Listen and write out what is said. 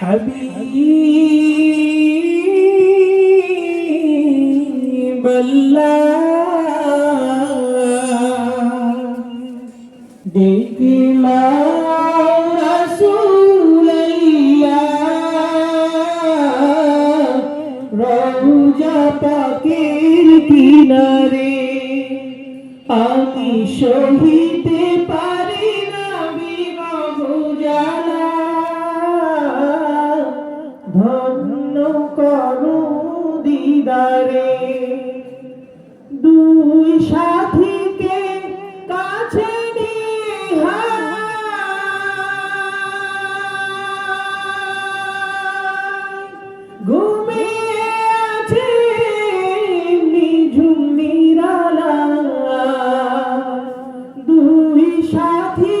حبيب الله দেখলাম রাসূলাল্লাহ রওজা পাকের কিনারে আমি সহিতে পারি না বিরহ জ্বালা ধন্য করু দিদারে। দুই সাথীকে কাছে নিয়ে দুই সাথী